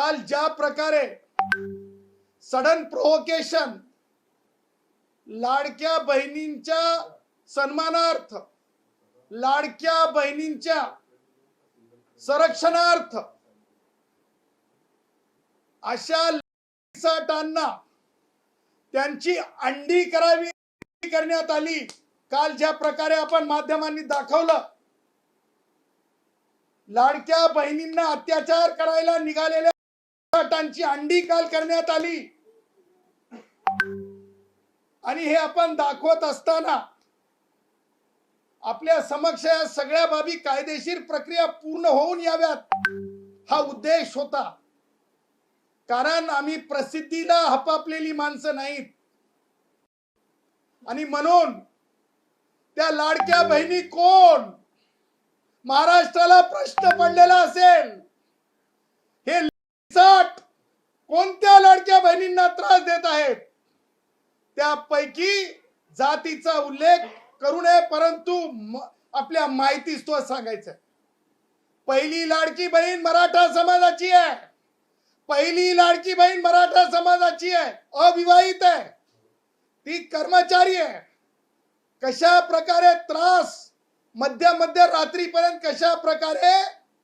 काल ज्या प्रकारे सडन प्रोव्होकेशन लाडक्या बहिणींच्या सन्मानार्थ लाडक्या बहिणींच्या संरक्षणार्थ अशा साठांना त्यांची अंडी करावी करण्यात आली. काल ज्या प्रकारे आपण माध्यमांनी दाखवलं लाडक्या बहिणींना अत्याचार करायला निघालेल्या गटांची अंडी काल करण्यात आली. आणि हे आपण दाखवत असताना आपल्या समक्ष या सगळ्या बाबी कायदेशीर प्रक्रिया पूर्ण होऊन याव्यात हा उद्देश होता. कारण आम्ही प्रसिद्धीला हपापलेली माणसं नाहीत. आणि म्हणून त्या लाडक्या बहिणी कोण? महाराष्ट्राला प्रश्न पडलेला असेल हे साठ कोणत्या लाडक्या बहिणींना त्रास देत आहेत. त्यापैकी जातीचा उल्लेख करू नये परंतु आपल्या माहितीच तो सांगायचं पहिली लाडकी बहीण मराठा समाजाची आहे. पहिली लाडकी बहीण मराठा समाजाची आहे. अविवाहित आहे. ती कर्मचारी आहे. कशा प्रकारे त्रास मध्य मध्य रात्रीपर्यंत कशा प्रकारे